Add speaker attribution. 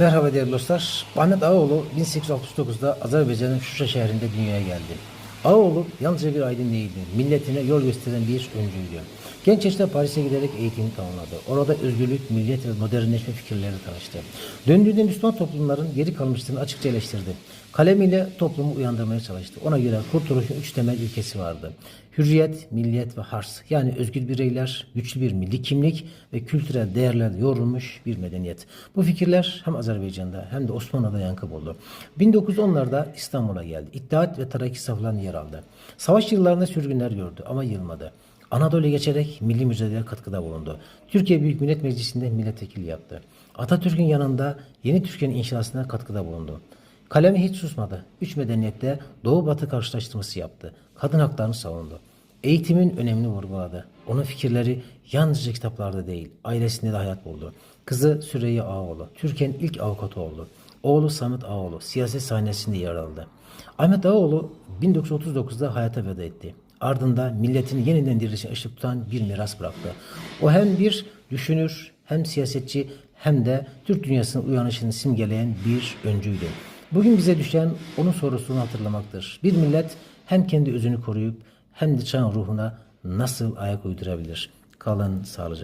Speaker 1: Merhaba değerli dostlar. Ahmet Ağaoğlu 1869'da Azerbaycan'ın Şuşa şehrinde dünyaya geldi. Ağaoğlu yalnızca bir aydın değildi. Milletine yol gösteren bir öncüydü. Genç yaşta Paris'e giderek eğitimini tamamladı. Orada özgürlük, milliyet ve modernleşme fikirleri tanıştı. Döndüğünde Müslüman toplumların geri kalmışlığını açıkça eleştirdi. Kalemiyle toplumu uyandırmaya çalıştı. Ona göre kurtuluşun üç temel ilkesi vardı. Hürriyet, milliyet ve hars. Yani özgür bireyler, güçlü bir milli kimlik ve kültürel değerlerle yoğrulmuş bir medeniyet. Bu fikirler hem Azerbaycan'da hem de Osmanlı'da yankı buldu. 1910'larda İstanbul'a geldi. İttihat ve Taraki saflarında yer aldı. Savaş yıllarında sürgünler gördü ama yılmadı. Anadolu'ya geçerek milli mücadeleye katkıda bulundu. Türkiye Büyük Millet Meclisi'nde milletvekili yaptı. Atatürk'ün yanında yeni Türkiye'nin inşasına katkıda bulundu. Kalemi hiç susmadı. Üç medeniyette Doğu Batı karşılaştırması yaptı. Kadın haklarını savundu. Eğitimin önemini vurguladı. Onun fikirleri yalnızca kitaplarda değil, ailesinde de hayat buldu. Kızı Süreyya Ağoğlu, Türkiye'nin ilk avukatı oldu. Oğlu Samet Ağoğlu siyaset sahnesinde yer aldı. Ahmet Ağoğlu 1939'da hayata veda etti. Ardında milletini yeniden dirilişe ışık tutan bir miras bıraktı. O hem bir düşünür, hem siyasetçi, hem de Türk dünyasının uyanışını simgeleyen bir öncüydü. Bugün bize düşen onun sorusunu hatırlamaktır. Bir millet hem kendi özünü koruyup hem de çağın ruhuna nasıl ayak uydurabilir? Kalın sağlıcakla.